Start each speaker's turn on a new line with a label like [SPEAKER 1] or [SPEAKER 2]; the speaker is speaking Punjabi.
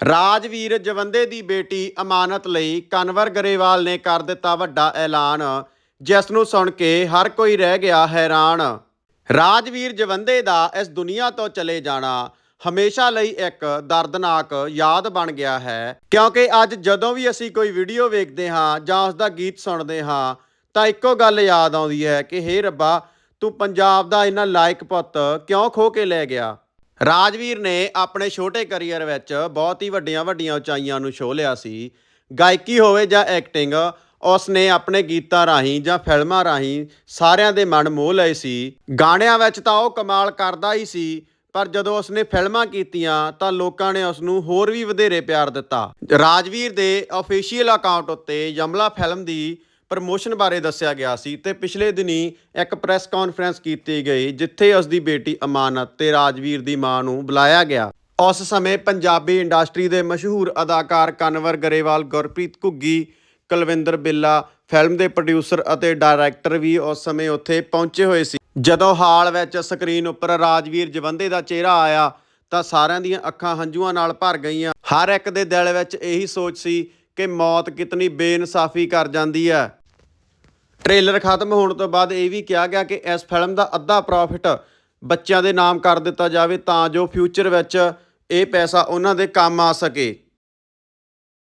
[SPEAKER 1] ਰਾਜਵੀਰ ਜਵੰਦੇ ਦੀ ਬੇਟੀ ਅਮਾਨਤ ਲਈ ਕਨਵਰ ਗਰੇਵਾਲ ਨੇ ਕਰ ਦਿੱਤਾ ਵੱਡਾ ਐਲਾਨ, ਜਿਸ ਨੂੰ ਸੁਣ ਕੇ ਹਰ ਕੋਈ ਰਹਿ ਗਿਆ ਹੈਰਾਨ। ਰਾਜਵੀਰ ਜਵੰਦੇ ਦਾ ਇਸ ਦੁਨੀਆ ਤੋਂ ਚਲੇ ਜਾਣਾ ਹਮੇਸ਼ਾ ਲਈ ਇੱਕ ਦਰਦਨਾਕ ਯਾਦ ਬਣ ਗਿਆ ਹੈ, ਕਿਉਂਕਿ ਅੱਜ ਜਦੋਂ ਵੀ ਅਸੀਂ ਕੋਈ ਵੀਡੀਓ ਵੇਖਦੇ ਹਾਂ ਜਾਂ ਉਸ ਦਾ ਗੀਤ ਸੁਣਦੇ ਹਾਂ, ਤਾਂ ਇੱਕੋ ਗੱਲ ਯਾਦ ਆਉਂਦੀ ਹੈ ਕਿ ਹੇ ਰੱਬਾ, ਤੂੰ ਪੰਜਾਬ ਦਾ ਇਹਨਾਂ ਲਾਇਕ ਪੁੱਤ ਕਿਉਂ ਖੋ ਕੇ ਲੈ ਗਿਆ? ਰਾਜਵੀਰ ਨੇ ਆਪਣੇ ਛੋਟੇ ਕੈਰੀਅਰ ਵਿੱਚ ਬਹੁਤ ਹੀ ਵੱਡੀਆਂ ਵੱਡੀਆਂ ਉਚਾਈਆਂ ਨੂੰ ਛੋਹ ਲਿਆ ਸੀ। ਗਾਇਕੀ ਹੋਵੇ ਜਾਂ ਐਕਟਿੰਗ ਉਸ ਨੇ ਆਪਣੇ ਗੀਤਾਂ ਰਾਹੀਂ ਜਾਂ ਫਿਲਮਾਂ ਰਾਹੀਂ ਸਾਰਿਆਂ ਦੇ ਮਨ ਮੋਹ ਲਏ ਸੀ। ਗਾਣਿਆਂ ਵਿੱਚ ਤਾਂ ਉਹ ਕਮਾਲ ਕਰਦਾ ਹੀ ਸੀ, ਪਰ ਜਦੋਂ ਉਸਨੇ ਫਿਲਮਾਂ ਕੀਤੀਆਂ ਤਾਂ ਲੋਕਾਂ ਨੇ ਉਸ ਨੂੰ ਹੋਰ ਵੀ ਵਧੇਰੇ ਪਿਆਰ ਦਿੱਤਾ। ਰਾਜਵੀਰ ਦੇ ਅਫੀਸ਼ੀਅਲ ਅਕਾਊਂਟ ਉੱਤੇ ਯਮਲਾ ਫਿਲਮ ਦੀ ਪ੍ਰਮੋਸ਼ਨ ਬਾਰੇ ਦੱਸਿਆ ਗਿਆ ਸੀ ਤੇ ਪਿਛਲੇ ਦਿਨੀ ਇੱਕ ਪ੍ਰੈਸ ਕਾਨਫਰੰਸ ਕੀਤੀ ਗਈ, ਜਿੱਥੇ ਉਸ ਦੀ ਬੇਟੀ ਅਮਾਨਤ ਤੇ ਰਾਜਵੀਰ ਦੀ ਮਾਂ ਨੂੰ ਬੁਲਾਇਆ ਗਿਆ। ਉਸ ਸਮੇਂ ਪੰਜਾਬੀ ਇੰਡਸਟਰੀ ਦੇ ਮਸ਼ਹੂਰ ਅਦਾਕਾਰ ਕਨਵਰ ਗਰੇਵਾਲ, ਗੁਰਪ੍ਰੀਤ ਘੁੱਗੀ, ਕੁਲਵਿੰਦਰ ਬਿੱਲਾ, ਫਿਲਮ ਦੇ ਪ੍ਰੋਡਿਊਸਰ ਅਤੇ ਡਾਇਰੈਕਟਰ ਵੀ ਉਸ ਸਮੇਂ ਉੱਥੇ ਪਹੁੰਚੇ ਹੋਏ ਸੀ। ਜਦੋਂ ਹਾਲ ਵਿੱਚ ਸਕਰੀਨ ਉੱਪਰ ਰਾਜਵੀਰ ਜਵੰਦੇ ਦਾ ਚਿਹਰਾ ਆਇਆ, ਤਾਂ ਸਾਰਿਆਂ ਦੀਆਂ ਅੱਖਾਂ ਹੰਝੂਆਂ ਨਾਲ ਭਰ ਗਈਆਂ। ਹਰ ਇੱਕ ਦੇ ਦਿਲ ਵਿੱਚ ਇਹੀ ਸੋਚ ਸੀ ਕਿ ਮੌਤ ਕਿਤਨੀ ਬੇਇਨਸਾਫੀ ਕਰ ਜਾਂਦੀ ਹੈ। ਟ੍ਰੇਲਰ ਖਤਮ ਹੋਣ ਤੋਂ ਬਾਅਦ ਇਹ ਵੀ ਕਿਹਾ ਗਿਆ ਕਿ ਇਸ ਫਿਲਮ ਦਾ ਅੱਧਾ ਪ੍ਰੋਫਿਟ ਬੱਚਿਆਂ ਦੇ ਨਾਮ ਕਰ ਦਿੱਤਾ ਜਾਵੇ ਤਾਂ ਜੋ ਫਿਊਚਰ ਵਿੱਚ ਇਹ ਪੈਸਾ ਉਹਨਾਂ ਦੇ ਕੰਮ ਆ ਸਕੇ।